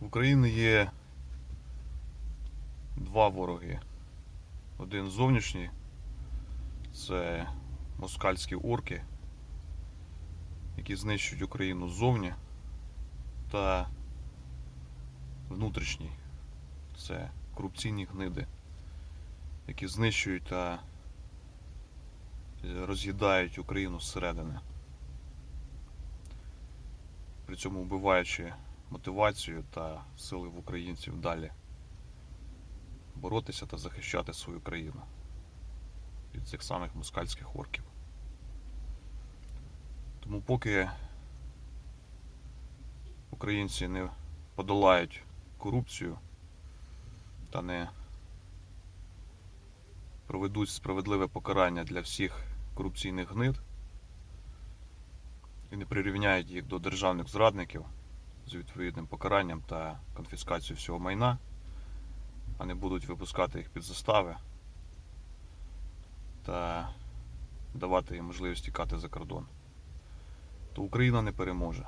В Україні є два вороги. Один зовнішній це москальські орки, які знищують Україну ззовні, та внутрішній це корупційні гниди, які знищують та е, роз'їдають Україну зсередини. При цьому вбиваючи мотивацію та сили в українців далі боротися та захищати свою країну від цих самих москальських орків. Тому поки українці не подолають корупцію та не проведуть справедливе покарання для всіх корупційних гнид і не прирівняють їх до державних зрадників з відповідним покаранням та конфіскацією всього майна, а не будуть випускати їх під застави та давати їм можливість тікати за кордон, то Україна не переможе.